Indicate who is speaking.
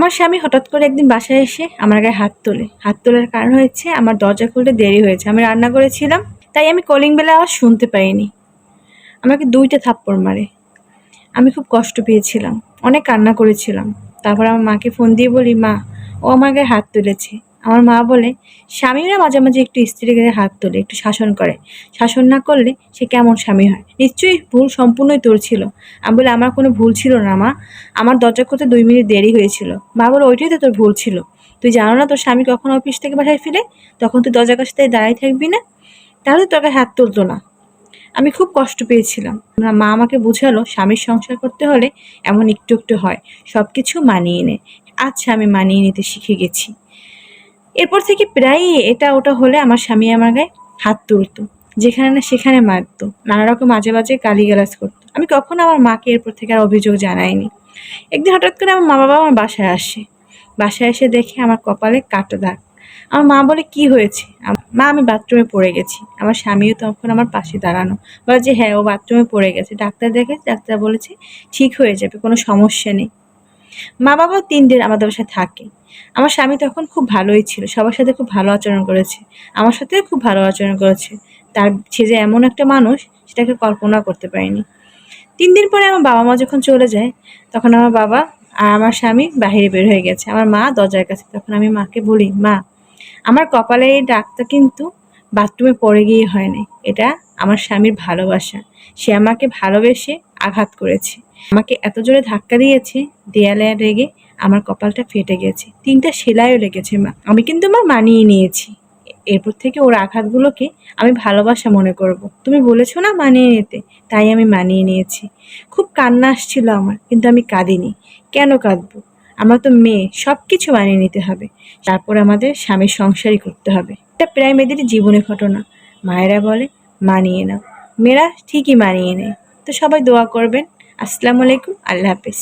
Speaker 1: আমার স্বামী হঠাৎ করে একদিন বাসায় এসে আমার গায়ে হাত তোলে। হাত তোলার কারণ হয়েছে আমার দরজা খুলতে দেরি হয়েছে। আমি রান্না করেছিলাম, তাই আমি কলিং বেলা আওয়াজ শুনতে পাইনি। আমাকে দুইটা থাপ্পড় মারে। আমি খুব কষ্ট পেয়েছিলাম, অনেক কান্না করেছিলাম। তারপর আমার মাকে ফোন দিয়ে বলি, মা, ও আমার গায়ে হাত তুলেছে। আমার মা বলে, স্বামীরা মাঝে মাঝে একটু স্ত্রীর গায়ে হাত তোলে, একটু শাসন করে। শাসন না করলে সে কেমন স্বামী হয়? নিশ্চয়ই ভুল সম্পূর্ণই তোর ছিল। আমি বলে, আমার কোনো ভুল ছিল না মা। আমার দরজা করতে দুই মিনিট দেরি হয়েছিল। মা বলে, ওইটাই তো তোর ভুল ছিল। তুই জানো না তোর স্বামী কখন অফিস থেকে বাসায় ফিরে? তখন তুই দরজার কাছে দাঁড়িয়ে থাকবি না? তাহলে তোর হাত তুলতো না। আমি খুব কষ্ট পেয়েছিলাম। মা আমাকে বুঝালো, স্বামীর সংসার করতে হলে এমন একটু একটু হয়। সব কিছু মানিয়ে নে। আচ্ছা আমি মানিয়ে নিতে শিখে গেছি। এরপর থেকে প্রায়ই এটা ওটা হলে আমার স্বামী আমার গায়ে হাত তুলতো, যেখানে না সেখানে মারতো, নানা রকম মাঝে মাঝে গালিগালাজ করতো। আমি কখনো আমার মাকে এরপর থেকে আর অভিযোগ জানাইনি। একদিন হঠাৎ করে আমার মা বাবা আমার বাসায় আসে। বাসায় এসে দেখে আমার কপালে কাটো দাগ। আমার মা বলে, কি হয়েছে? মা, আমি বাথরুমে পড়ে গেছি। আমার স্বামীও তখন আমার পাশে দাঁড়ানো। বলে যে হ্যাঁ ও বাথরুমে পড়ে গেছে। ডাক্তার দেখে, ডাক্তার বলেছে, ঠিক হয়ে যাবে, কোনো সমস্যা নেই। মা বাবাও তিন দিন আমাদের বাসায় থাকে। আমার স্বামী তখন খুব ভালোই ছিল, সবার সাথে খুব ভালো আচরণ করেছে। আমার সাথেও খুব ভালো আচরণ করেছে। তার সে যে এমন একটা মানুষ, সেটাকে কল্পনা করতে পারিনি। তিন দিন পরে আমার বাবা মা যখন চলে যায়, তখন আমার বাবা আর আমার স্বামী বাইরে বের হয়ে গেছে। আমার মা দরজার কাছে, তখন আমি মাকে বলি, মা, আমার কপালে এই ডাকটা কিন্তু বাথরুমে পড়ে গিয়ে হয় নাই। এটা আমার স্বামীর ভালোবাসা। সে আমাকে ভালোবেসে আঘাত করেছে। আমাকে এত জোরে ধাক্কা দিয়েছে, দেয়ালে রেগে আমার কপালটা ফেটে গেছে। তিনটা সেলাইও লেগেছে মা। আমি কিন্তু মা মানিয়ে নিয়েছি। এরপর থেকে ওর আঘাতগুলোকে আমি ভালোবাসা মনে করব। তুমি বলেছ না মানিয়ে নিতে, তাই আমি মানিয়ে নিয়েছি। খুব কান্না আসছিল আমার, কিন্তু আমি কাঁদিনি। কেন কাঁদবো? আমরা তো মেয়ে সব কিছু মানিয়ে নিতে হবে। তারপর আমাদের স্বামীর সংসারই করতে হবে। এটা প্রায় মেয়েদের জীবনের ঘটনা। মায়েরা বলে, মানিয়ে নাও। মেয়েরা ঠিকই মানিয়ে নেয়। সবাই দোয়া করবেন। আসসালামু আলাইকুম আল্লাহ হাফিজ।